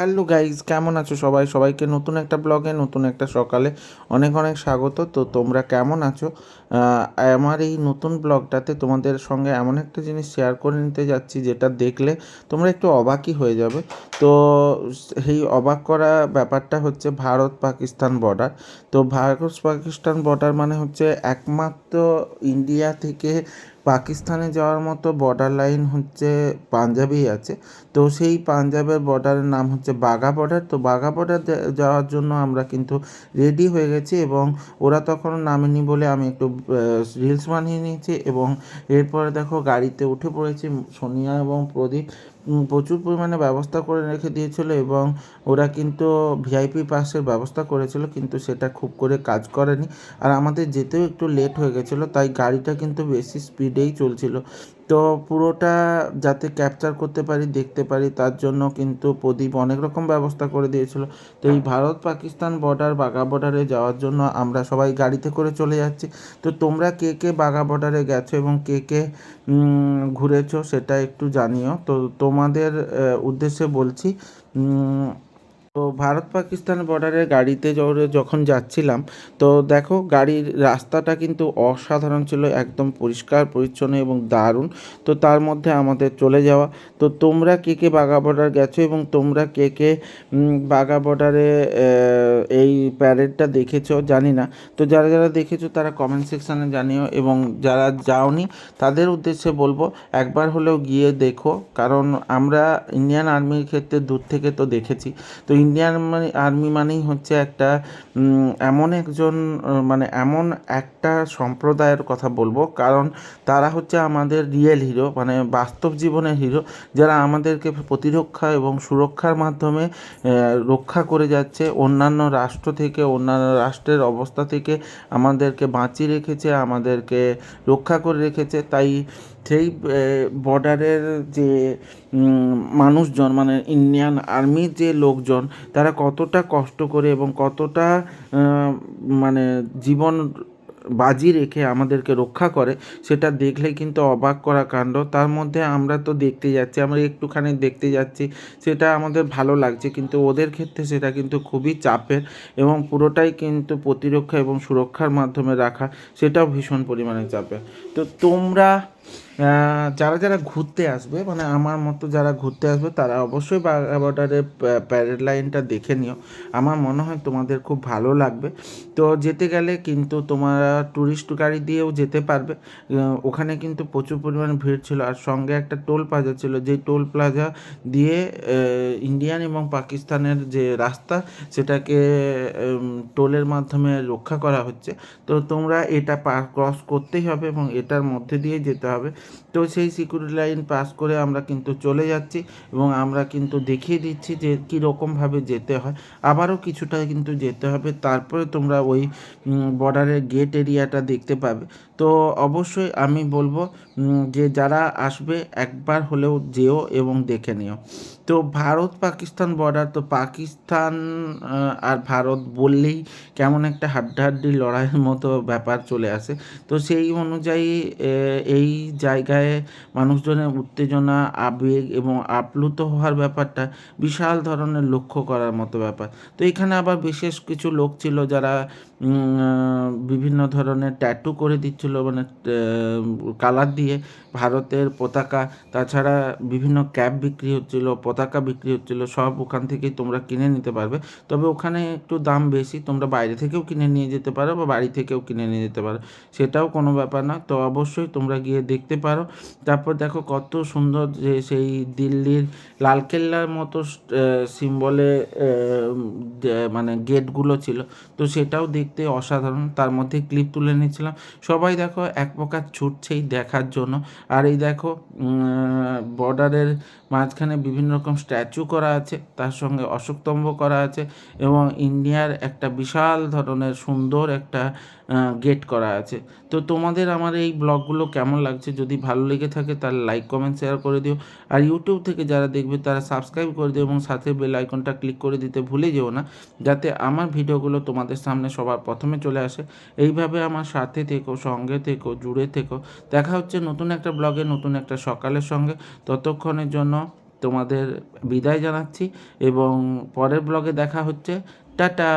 Hello guys কেমন আছো সবাই? সবাইকে নতুন একটা ব্লগে, নতুন একটা সকালে অনেক অনেক স্বাগত। তো তোমরা কেমন আছো? আমার এই নতুন ব্লগটাতে তোমাদের সঙ্গে এমন একটা জিনিস শেয়ার করে নিতে যাচ্ছি, যেটা দেখলে তোমরা একটু অবাকই হয়ে যাবে। তো সেই অবাক করা ব্যাপারটা হচ্ছে ভারত পাকিস্তান বর্ডার তো ভারত পাকিস্তান বর্ডার মানে হচ্ছে একমাত্র ইন্ডিয়া থেকে পাকিস্তানে যাওয়ার মতো বর্ডার লাইন হচ্ছে পাঞ্জাবেই আছে। তো সেই পাঞ্জাবের বর্ডারের নাম হচ্ছে বাঘা বর্ডার তো বাঘা বর্ডার যাওয়ার জন্য আমরা কিন্তু রেডি হয়ে গেছি এবং ওরা তখন নামেনি বলে আমি একটু রিলস বানিয়ে নিয়েছি এবং এরপরে দেখো গাড়িতে উঠে পড়েছি সোনিয়া এবং প্রদীপ। প্রচুর পরিমাণে ব্যবস্থা করে রেখে দিয়েছিল এবং ওরা কিন্তু ভিআইপি পাসের ব্যবস্থা করেছিল, কিন্তু সেটা খুব করে কাজ করেনি। আর আমাদের যেতেও একটু লেট হয়ে গেছিল, তাই গাড়িটা কিন্তু বেশি স্পিডেই চলছিল। তো পুরোটা যাতে ক্যাপচার করতে পারি, দেখতে পারি, তার জন্য কিন্তু প্রদীপ অনেক রকম ব্যবস্থা করে দিয়েছিল। তো এই ভারত পাকিস্তান বর্ডার বাঘা বর্ডারে যাওয়ার জন্য আমরা সবাই গাড়িতে করে চলে যাচ্ছি। তো তোমরা কে কে বাঘা বর্ডারে গেছো এবং কে কে ঘুরেছো সেটা একটু জানিও। তো তোমাদের উদ্দেশ্যে বলছি তো ভারত পাকিস্তান বর্ডারে গাড়িতে যখন যাচ্ছিলাম, তো দেখো গাড়ির রাস্তাটা কিন্তু অসাধারণ ছিল, একদম পরিষ্কার, পরিচ্ছন্ন এবং দারুণ। তো তার মধ্যে আমাদের চলে যাওয়া। তো তোমরা কে কে বাঘা বর্ডার গেছো এবং তোমরা কে কে বাঘা বর্ডারে এই প্যারেডটা দেখেছ? জানি না। তো যারা যারা দেখেছ তারা কমেন্ট সেকশানে জানিও এবং যারা যাওনি তাদের উদ্দেশ্যে বলব, একবার হলেও গিয়ে দেখো। কারণ আমরা ইন্ডিয়ান আর্মির ক্ষেত্রে দূর থেকে তো দেখেছি। তো ইন্ডিয়ান মানে আর্মি মানেই হচ্ছে একটা এমন একজন মানে এমন একটা সম্প্রদায়ের কথা বলব। কারণ তারা হচ্ছে আমাদের রিয়েল হিরো মানে বাস্তব জীবনের হিরো যারা আমাদেরকে প্রতিরক্ষা এবং সুরক্ষার মাধ্যমে রক্ষা করে যাচ্ছে। অন্যান্য রাষ্ট্র থেকে, অন্যান্য রাষ্ট্রের অবস্থা থেকে আমাদেরকে বাঁচিয়ে রেখেছে, আমাদেরকে রক্ষা করে রেখেছে। তাই সেই বর্ডারের যে মানুষজন মানে ইন্ডিয়ান আর্মির যে লোকজন, তারা কতটা কষ্ট করে এবং কতটা মানে জীবন বাজি রেখে আমাদেরকে রক্ষা করে, সেটা দেখলে কিন্তু অবাক করা কাণ্ড। তার মধ্যে আমরা তো দেখতে যাচ্ছি, আমরা একটুখানি দেখতে যাচ্ছি, সেটা আমাদের ভালো লাগছে, কিন্তু ওদের ক্ষেত্রে সেটা কিন্তু খুবই চাপের এবং পুরোটাই কিন্তু প্রতিরক্ষা এবং সুরক্ষার মাধ্যমে রাখা, সেটাও ভীষণ পরিমাণে চাপের। তো তোমরা যারা যারা ঘুরতে আসবে মানে আমার মতো যারা ঘুরতে আসবে, তারা অবশ্যই বাঘা বর্ডারের প্যারেড লাইনটা দেখে নিও। আমার মনে হয় তোমাদের খুব ভালো লাগবে। তো যেতে গেলে কিন্তু তোমরা ট্যুরিস্ট গাড়ি দিয়েও যেতে পারবে। ওখানে কিন্তু প্রচুর পরিমাণে ভিড় ছিল। আর সঙ্গে একটা টোল প্লাজা ছিল। যে টোল প্লাজা দিয়ে ইন্ডিয়ান এবং পাকিস্তানের যে রাস্তা, সেটাকে টোলের মাধ্যমে রক্ষা করা হচ্ছে। তো তোমরা এটা ক্রস করতেই হবে এবং এটার মধ্যে দিয়ে যেতে হবে। তো সেই সিকিউরিটি লাইন পাস করে আমরা কিন্তু চলে যাচ্ছি এবং আমরা কিন্তু দেখিয়ে দিচ্ছি যে কীরকমভাবে যেতে হয়। আবারও কিছুটা কিন্তু যেতে হবে। তারপরে তোমরা ওই বর্ডারের গেট এরিয়াটা দেখতে পাবে। তো অবশ্যই আমি বলব যে যারা আসবে একবার হলেও যেও এবং দেখে নিও। তো ভারত পাকিস্তান বর্ডার তো পাকিস্তান আর ভারত বললেই কেমন একটা হাড্ডাহাড্ডি লড়াইয়ের মতো ব্যাপার চলে আসে। তো সেই অনুযায়ী এই জায়গায় মানুষজনের উত্তেজনা, আবেগ এবং আপ্লুত হওয়ার ব্যাপারটা বিশাল ধরনের লক্ষ্য করার মতো ব্যাপার। তো এখানে আবার বিশেষ কিছু লোক ছিল যারা বিভিন্ন ধরনের ট্যাটু করে দিচ্ছিল। মানে কালার দিয়ে ভারতের পতাকা, তাছাড়া বিভিন্ন ক্যাপ বিক্রি হচ্ছিল, পতাকা বিক্রি হচ্ছিল, সব ওখান থেকেই তোমরা কিনে নিতে পারবে। তবে ওখানে একটু দাম বেশি, তোমরা বাইরে থেকেও কিনে নিয়ে যেতে পারো বা বাড়ি থেকেও কিনে নিয়ে যেতে পারো, সেটাও কোনো ব্যাপার না। তো অবশ্যই তোমরা গিয়ে দেখতে পারো। তারপর দেখো কত সুন্দর যে সেই দিল্লির লালকেল্লার মতো সিম্বলে মানে গেটগুলো ছিল। তো সেটাও দেখতে অসাধারণ। তার মধ্যে ক্লিপ তুলে নিয়েছিলাম। সবাই দেখো, এক প্রকার ছুটছেই দেখার জন্য। আর এই দেখো বর্ডারের মাঝখানে বিভিন্ন রকম স্ট্যাচু করা আছে, তার সঙ্গে অশোকস্তম্ভ করা আছে এবং ইন্ডিয়ার একটা বিশাল ধরনের সুন্দর একটা গেট করা আছে। তো তোমাদের আমার এই ব্লগগুলো কেমন লাগছে? যদি ভালো লেগে থাকে তাহলে লাইক, কমেন্ট, শেয়ার করে দিও। আর ইউটিউব থেকে যারা দেখবে তারা সাবস্ক্রাইব করে দিও এবং সাথে বেল আইকনটা ক্লিক করে দিতে ভুলে যেও না, যাতে আমার ভিডিওগুলো তোমাদের সামনে সবার প্রথমে চলে আসে। এইভাবে আমার সাথে থেকো সঙ্গে থেকো, জুড়ে থেকো। দেখা হচ্ছে নতুন একটা ব্লগে, নতুন একটা সকালের সঙ্গে। ততক্ষণের জন্য তোমাদের বিদায় জানাচ্ছি এবং পরের ব্লগে দেখা হচ্ছে। টাটা!